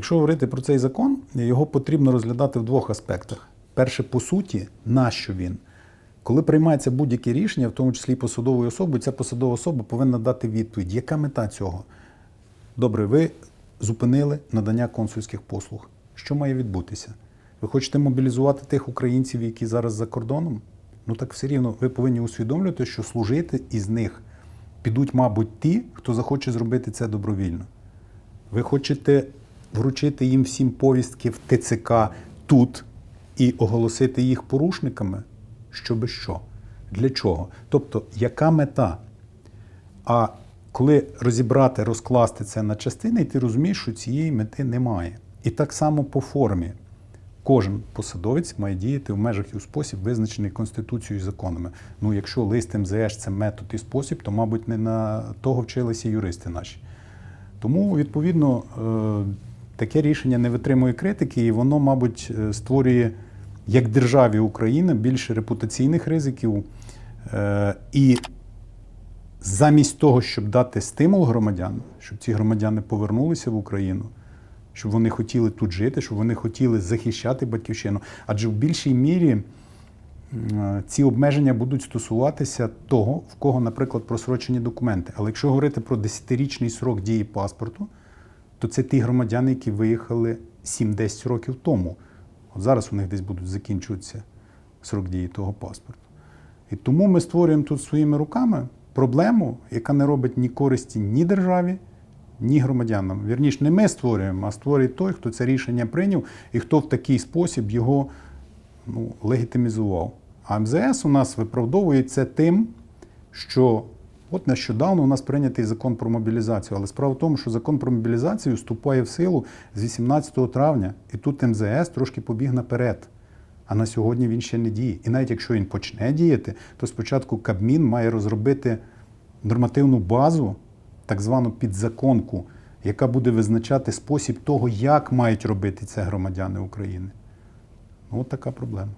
Якщо говорити про цей закон, його потрібно розглядати в двох аспектах. Перше, по суті, нащо він? Коли приймається будь-яке рішення, в тому числі посадовою особою, ця посадова особа повинна дати відповідь. Яка мета цього? Добре, ви зупинили надання консульських послуг. Що має відбутися? Ви хочете мобілізувати тих українців, які зараз за кордоном? Ну так все рівно ви повинні усвідомлювати, що служити із них підуть, мабуть, ті, хто захоче зробити це добровільно. Ви хочете вручити їм всім повістки в ТЦК тут і оголосити їх порушниками? Щоби що? Для чого? Тобто, яка мета? А коли розібрати, розкласти це на частини, ти розумієш, що цієї мети немає. І так само по формі. Кожен посадовець має діяти в межах і у спосіб, визначений Конституцією і законами. Ну, якщо лист МЗС це метод і спосіб, то, мабуть, не на того вчилися юристи наші. Тому, відповідно, е, таке рішення не витримує критики, і воно, мабуть, е, створює як державі Україна більше репутаційних ризиків. Е, І замість того, щоб дати стимул громадянам, щоб ці громадяни повернулися в Україну, щоб вони хотіли тут жити, щоб вони хотіли захищати батьківщину. Адже в більшій мірі ці обмеження будуть стосуватися того, в кого, наприклад, просрочені документи. Але якщо говорити про 10-річний срок дії паспорту, то це ті громадяни, які виїхали 7-10 років тому. От зараз у них десь будуть закінчуватися срок дії того паспорту. І тому ми створюємо тут своїми руками проблему, яка не робить ні користі ні державі, ні громадянам. Вірніше, не ми створюємо, а створює той, хто це рішення прийняв і хто в такий спосіб його ну, легітимізував. А МЗС у нас виправдовує це тим, що от нещодавно у нас прийнятий закон про мобілізацію. Але справа в тому, що закон про мобілізацію вступає в силу з 18 травня, і тут МЗС трошки побіг наперед. А на сьогодні він ще не діє. І навіть якщо він почне діяти, то спочатку Кабмін має розробити нормативну базу, так звану підзаконку, яка буде визначати спосіб того, як мають робити це громадяни України. Ну, от така проблема.